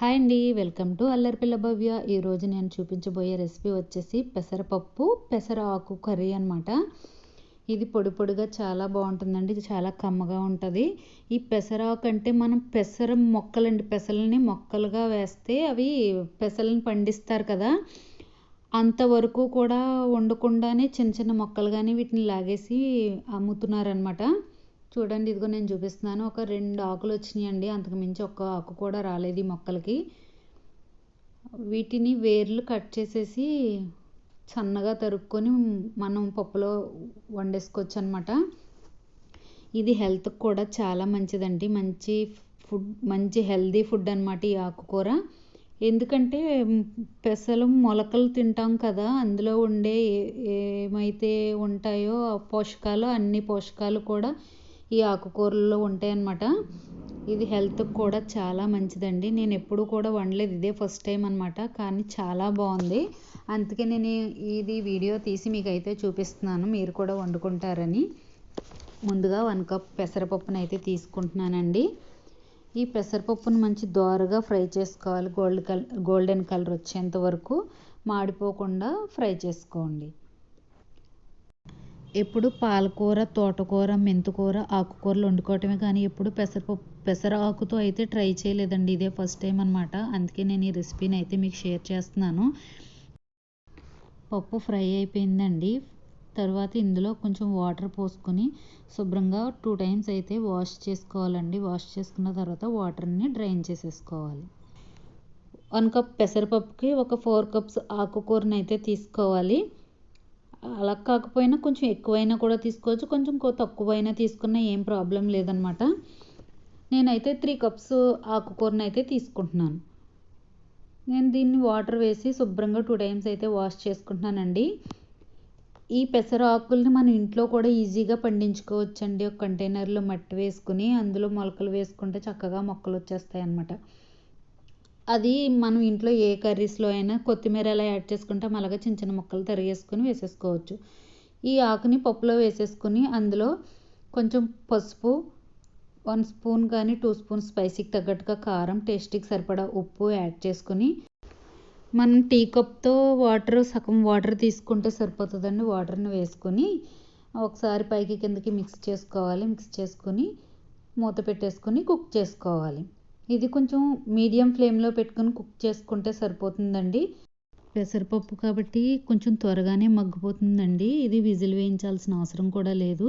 Hi అండి welcome to అల్లరిపిల్ల భవ్య. ఈరోజు నేను చూపించబోయే రెసిపీ వచ్చేసి పెసరపప్పు పెసర ఆకు కర్రీ అనమాట ఇది పొడి పొడిగా చాలా బాగుంటుందండి ఇది చాలా కమ్మగా ఉంటుంది. ఈ పెసరాకు అంటే మనం పెసర మొక్కలండి పెసలని మొక్కలుగా వేస్తే అవి పెసలను పండిస్తారు కదా. అంతవరకు కూడా వండకుండానే చిన్న చిన్న మొక్కలు కానీ వీటిని లాగేసి అమ్ముతున్నారనమాట చూడండి ఇదిగో నేను చూపిస్తున్నాను. ఒక రెండు ఆకులు వచ్చినాయండి. అంతకు మించి ఒక్క ఆకు కూడా రాలేదు ఈ మొక్కలకి. వీటిని వేర్లు కట్ చేసేసి సన్నగా తరుక్కొని మనం పప్పులో వండేసుకోవచ్చు అనమాట ఇది హెల్త్కి కూడా చాలా మంచిదండి. మంచి ఫుడ్ మంచి హెల్దీ ఫుడ్ అనమాట ఈ ఆకుకూర. ఎందుకంటే పెసలు మొలకలు తింటాం కదా అందులో ఉండే ఏమైతే ఉంటాయో పోషకాలు అన్ని పోషకాలు కూడా ఈ ఆకుకూరల్లో ఉంటాయి అన్నమాట ఇది హెల్త్కి కూడా చాలా మంచిదండి. నేను ఎప్పుడు కూడా వండలేదు. ఇదే ఫస్ట్ టైం అనమాట కానీ చాలా బాగుంది. అందుకే నేను ఇది వీడియో తీసి మీకైతే చూపిస్తున్నాను. మీరు కూడా వండుకుంటారని. ముందుగా వన్ కప్ పెసరపప్పును అయితే తీసుకుంటున్నానండి. ఈ పెసరపప్పును మంచి దోరగా ఫ్రై చేసుకోవాలి. గోల్డ్ కలర్ గోల్డెన్ కలర్ వచ్చేంత వరకు మాడిపోకుండా ఫ్రై చేసుకోండి. ఎప్పుడు పాలకూర తోటకూర మెంతుకూర ఆకుకూరలు వండుకోవటమే కానీ ఎప్పుడు పెసరపప్పు పెసర ఆకుతో అయితే ట్రై చేయలేదండి. ఇదే ఫస్ట్ టైం అనమాట అందుకే నేను ఈ రెసిపీని అయితే మీకు షేర్ చేస్తున్నాను. పప్పు ఫ్రై అయిపోయిందండి. తర్వాత ఇందులో కొంచెం వాటర్ పోసుకొని శుభ్రంగా టూ టైమ్స్ అయితే వాష్ చేసుకోవాలండి. వాష్ చేసుకున్న తర్వాత వాటర్ని డ్రైన్ చేసేసుకోవాలి. వన్ కప్ పెసరపప్పుకి ఒక ఫోర్ కప్స్ ఆకుకూరని అయితే తీసుకోవాలి. అలా కాకపోయినా కొంచెం ఎక్కువైనా కూడా తీసుకోవచ్చు. కొంచెం తక్కువైనా తీసుకున్నా ఏం ప్రాబ్లం లేదనమాట నేనైతే త్రీ కప్స్ ఆకుకూరని అయితే తీసుకుంటున్నాను. నేను దీన్ని వాటర్ వేసి శుభ్రంగా టూ టైమ్స్ అయితే వాష్ చేసుకుంటున్నానండి. ఈ పెసర ఆకుల్ని మనం ఇంట్లో కూడా ఈజీగా పండించుకోవచ్చండి. ఒక కంటైనర్లో మట్టి వేసుకుని అందులో మొలకలు వేసుకుంటే చక్కగా మొక్కలు వచ్చేస్తాయి అన్నమాట అది మనం ఇంట్లో ఏ కర్రీస్లో అయినా కొత్తిమీర ఎలా యాడ్ చేసుకుంటాం అలాగే చిన్న చిన్న ముక్కలు తరిగేసుకొని వేసేసుకోవచ్చు. ఈ ఆకుని పప్పులో వేసేసుకొని అందులో కొంచెం పసుపు వన్ స్పూన్ కానీ టూ స్పూన్ స్పైసీకి తగ్గట్టుగా కారం టేస్టీకి సరిపడా ఉప్పు యాడ్ చేసుకుని మనం టీ కప్తో వాటర్ సగం వాటర్ తీసుకుంటే సరిపోతుందండి. వాటర్ని వేసుకొని ఒకసారి పైకి కిందకి మిక్స్ చేసుకోవాలి. మిక్స్ చేసుకొని మూత పెట్టేసుకొని కుక్ చేసుకోవాలి. ఇది కొంచెం మీడియం ఫ్లేమ్లో పెట్టుకొని కుక్ చేసుకుంటే సరిపోతుందండి. పెసరపప్పు కాబట్టి కొంచెం త్వరగానే మగ్గిపోతుందండి. ఇది విజిల్ వేయించాల్సిన అవసరం కూడా లేదు.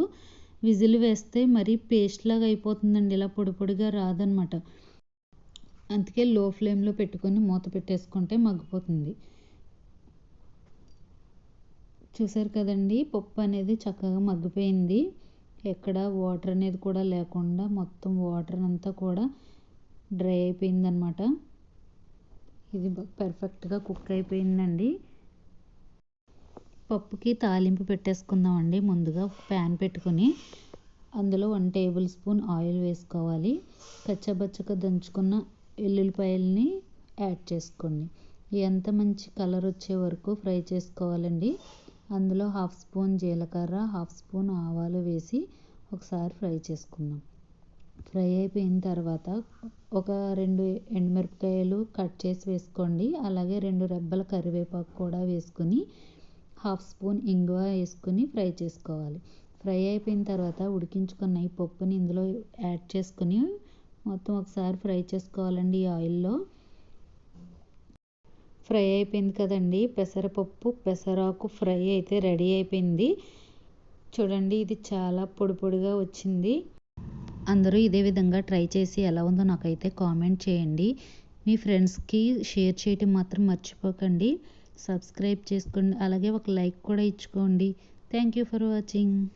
విజిల్ వేస్తే మరీ పేస్ట్ లాగా అయిపోతుందండి. ఇలా పొడి పొడిగా రాదనమాట అందుకే లో ఫ్లేమ్లో పెట్టుకొని మూత పెట్టేసుకుంటే మగ్గిపోతుంది. చూసారు కదండి పప్పు అనేది చక్కగా మగ్గిపోయింది. ఎక్కడ వాటర్ అనేది కూడా లేకుండా మొత్తం వాటర్ అంతా కూడా డ్రై అయిపోయిందనమాట ఇది పర్ఫెక్ట్గా కుక్ అయిపోయిందండి. పప్పుకి తాలింపు పెట్టేసుకుందామండి ముందుగా ప్యాన్ పెట్టుకొని. అందులో వన్ టేబుల్ స్పూన్ ఆయిల్ వేసుకోవాలి. కచ్చబచ్చగా దంచుకున్న ఎల్లుల్లిపాయలని యాడ్ చేసుకోండి. ఎంత మంచి కలర్ వచ్చే వరకు ఫ్రై చేసుకోవాలండి. అందులో హాఫ్ స్పూన్ జీలకర్ర హాఫ్ స్పూన్ ఆవాలు వేసి ఒకసారి ఫ్రై చేసుకుందాం. ఫ్రై అయిపోయిన తర్వాత ఒక రెండు ఎండుమిరపకాయలు కట్ చేసి వేసుకోండి. అలాగే రెండు రెబ్బల కరివేపాకు కూడా వేసుకుని హాఫ్ స్పూన్ ఇంగువ వేసుకుని ఫ్రై చేసుకోవాలి. ఫ్రై అయిపోయిన తర్వాత ఉడికించుకున్న ఈ పప్పుని ఇందులో యాడ్ చేసుకుని మొత్తం ఒకసారి ఫ్రై చేసుకోవాలండి ఈ ఆయిల్లో. ఫ్రై అయిపోయింది కదండి. పెసరపప్పు పెసరాకు ఫ్రై అయితే రెడీ అయిపోయింది. చూడండి ఇది చాలా పొడి పొడిగా వచ్చింది. అందరూ ఇదే విధంగా ట్రై చేసి ఎలా ఉందో నాకైతే కామెంట్ చేయండి. మీ ఫ్రెండ్స్కి షేర్ చేయటం మాత్రం మర్చిపోకండి. సబ్స్క్రైబ్ చేసుకోండి. అలాగే ఒక లైక్ కూడా ఇచ్చుకోండి. Thank you for watching.